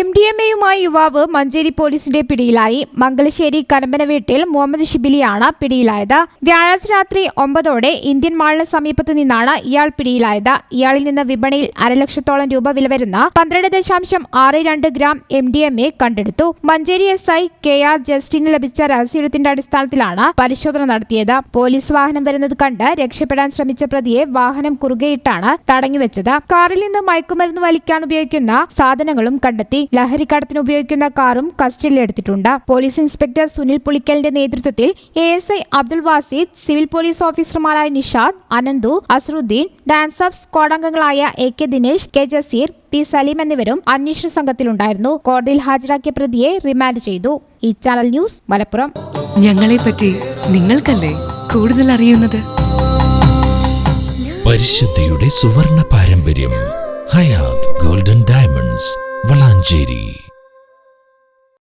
M D M എയുമായി യുവാവ് മഞ്ചേരി പോലീസിന്റെ പിടിയിലായി. മംഗലശ്ശേരി കനമ്പന വീട്ടിൽ മുഹമ്മദ് ഷിബിലിയാണ് പിടിയിലായത്. വ്യാഴാഴ്ച രാത്രി ഒമ്പതോടെ ഇന്ത്യൻ മാളിന് സമീപത്തു നിന്നാണ് ഇയാൾ പിടിയിലായത്. ഇയാളിൽ നിന്ന് വിപണിയിൽ അരലക്ഷത്തോളം രൂപ വില വരുന്ന പന്ത്രണ്ട് ദശാംശം ആറ് രണ്ട് gram M D M A കണ്ടെടുത്തു. Manjeri S I K R Justin ലഭിച്ച രഹസ്യത്തിന്റെ അടിസ്ഥാനത്തിലാണ് പരിശോധന നടത്തിയത്. പോലീസ് വാഹനം വരുന്നത് കണ്ട് രക്ഷപ്പെടാൻ ശ്രമിച്ച പ്രതിയെ വാഹനം കുറുകെയിട്ടാണ് തടഞ്ഞുവെച്ചത്. കാറിൽ നിന്ന് മയക്കുമരുന്ന് വലിക്കാൻ ഉപയോഗിക്കുന്ന സാധനങ്ങളും കണ്ടെത്തി. ലഹരിക്കടത്തിന് ഉപയോഗിക്കുന്ന കാറും കസ്റ്റഡിയിലെടുത്തിട്ടുണ്ട് പോലീസ് ഇൻസ്പെക്ടർ സുനിൽ പുളിക്കലിന്റെ നേതൃത്വത്തിൽ A S I Abdul Wasid civil police ഓഫീസർമാരായ Nishad Ananthu Asharuddeen dance of squad അംഗങ്ങളായ A K Dinesh K Jaseer P Saleem എന്നിവരും അന്വേഷണ സംഘത്തിലുണ്ടായിരുന്നു. കോടതിയിൽ ഹാജരാക്കിയ പ്രതിയെ റിമാൻഡ് ചെയ്തു. ഈ ചാനൽ ന്യൂസ് മലപ്പുറം. ഞങ്ങളെപ്പറ്റി നിങ്ങൾക്കല്ലേ കൂടുതൽ അറിയുന്നത്? പരിശുദ്ധിയുടെ സുവർണ പാരമ്പര്യം ഹയാത് ഗോൾഡൻ വളാഞ്ചേരി